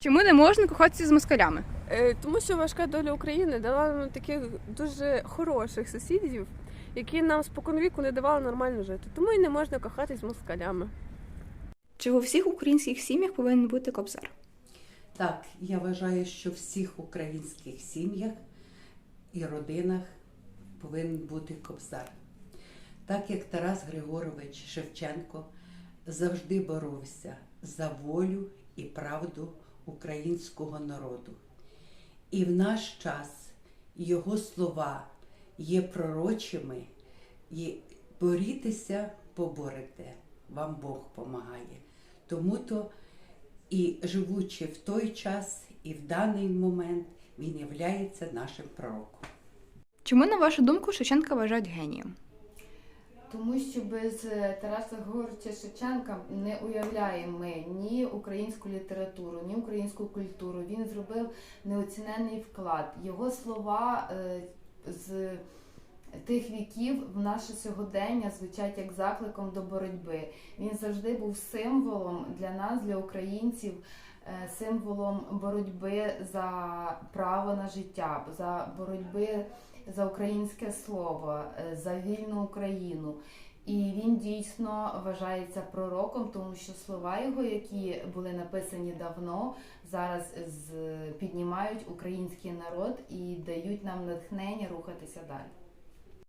Чому не можна кохатися з москалями? Е, Тому що важка доля України дала нам таких дуже хороших сусідів, які нам споконвіку не давали нормально жити. Тому і не можна кохатись з москалями. Чи у всіх українських сім'ях повинен бути кобзар? Так, я вважаю, що в всіх українських сім'ях і родинах повинен бути кобзар. Так як Тарас Григорович Шевченко завжди боровся за волю і правду українського народу. І в наш час його слова є пророчими, і борітеся, поборете, вам Бог помагає. Тому то і живучи в той час і в даний момент, він являється нашим пророком. Чому, на вашу думку, Шевченка вважають генієм? Тому що без е, Тараса Григоровича Шевченка не уявляємо ми ні українську літературу, ні українську культуру. Він зробив неоцінений вклад. Його слова е, з тих віків в наше сьогодення звучать як закликом до боротьби. Він завжди був символом для нас, для українців, символом боротьби за право на життя, за боротьби за українське слово, е, за вільну Україну. І він дійсно вважається пророком, тому що слова його, які були написані давно, зараз піднімають український народ і дають нам натхнення рухатися далі.